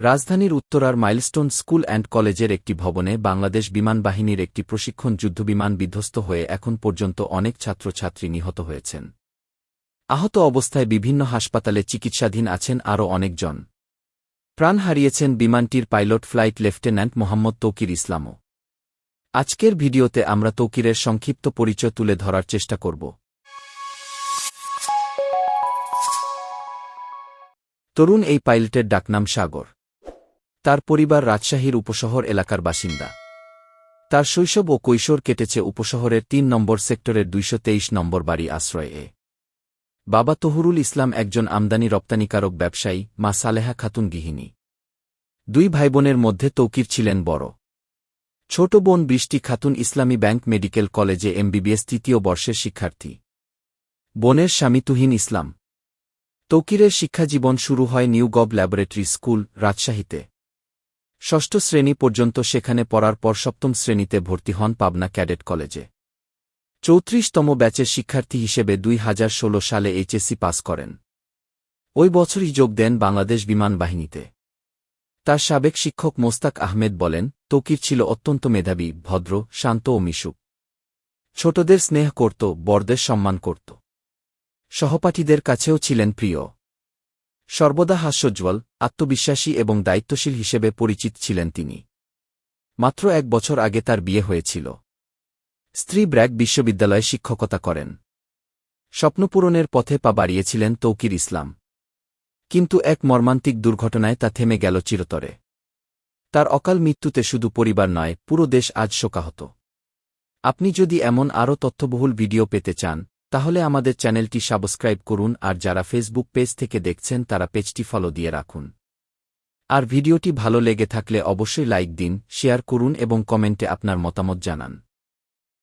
রাজধানীর উত্তরার milestone school and কলেজের একটি ভবনে বাংলাদেশ বিমান বাহিনীর একটি প্রশিক্ষণ যুদ্ধবিমান বিধ্বস্ত হয়ে এখন পর্যন্ত অনেক ছাত্রছাত্রী নিহত হয়েছেন। আহত অবস্থায় বিভিন্ন হাসপাতালে চিকিৎসাধীন আছেন আরও অনেকজন। প্রাণ হারিয়েছেন বিমানটির pilot flight lieutenant Mohammad Tauqir ইসলামও। আজকের ভিডিওতে আমরা তৌকিরের সংক্ষিপ্ত পরিচয় তুলে ধরার চেষ্টা করব। তরুণ এই পাইলটের ডাকনাম সাগর। তার পরিবার রাজশাহীর উপশহর এলাকার বাসিন্দা। তার শৈশব ও কৈশোর কেটেছে উপশহরের তিন নম্বর সেক্টরের দুইশ তেইশ নম্বর বাড়ি আশ্রয়ে। বাবা তহুরুল ইসলাম একজন আমদানি রপ্তানিকারক ব্যবসায়ী, মা সালেহা খাতুন গৃহিণী। দুই ভাইবোনের মধ্যে তৌকির ছিলেন বড়। ছোট বোন বৃষ্টি খাতুন ইসলামী ব্যাংক মেডিকেল কলেজে এমবিবিএস তৃতীয় বর্ষের শিক্ষার্থী। বোনের স্বামী তুহিন ইসলাম। তৌকিরের শিক্ষাজীবন শুরু হয় নিউ গভ ল্যাবরেটরি স্কুল, রাজশাহীতে। ষষ্ঠ শ্রেণি পর্যন্ত সেখানে পড়ার পর সপ্তম শ্রেণীতে ভর্তি হন পাবনা ক্যাডেট কলেজে। চৌত্রিশতম ব্যাচের শিক্ষার্থী হিসেবে দুই হাজার ষোলো সালে এইচএসসি পাস করেন। ওই বছরই যোগ দেন বাংলাদেশ বিমান বাহিনীতে। তার সাবেক শিক্ষক মোস্তাক আহমেদ বলেন, তকির ছিল অত্যন্ত মেধাবী, ভদ্র, শান্ত ও মিশুক। ছোটদের স্নেহ করত, বড়দের সম্মান করত। সহপাঠীদের কাছেও ছিলেন প্রিয়। সর্বদা হাস্যজ্জ্বল, আত্মবিশ্বাসী এবং দায়িত্বশীল হিসেবে পরিচিত ছিলেন তিনি। মাত্র এক বছর আগে তার বিয়ে হয়েছিল। স্ত্রী ব্র্যাক বিশ্ববিদ্যালয়ে শিক্ষকতা করেন। স্বপ্নপূরণের পথে পা বাড়িয়েছিলেন তৌকির ইসলাম। কিন্তু এক মর্মান্তিক দুর্ঘটনায় তা থেমে গেল চিরতরে। তার অকাল মৃত্যুতে শুধু পরিবার নয়, পুরো দেশ আজ শোকাহত। আপনি যদি এমন আরও তথ্যবহুল ভিডিও পেতে চান তাহলে আমাদের চ্যানেলটি সাবস্ক্রাইব করুন আর যারা ফেসবুক পেজ থেকে দেখছেন তারা পেজটি ফলো দিয়ে রাখুন। আর ভিডিওটি ভালো লেগে থাকলে অবশ্যই লাইক দিন, শেয়ার করুন এবং কমেন্টে আপনার মতামত জানান।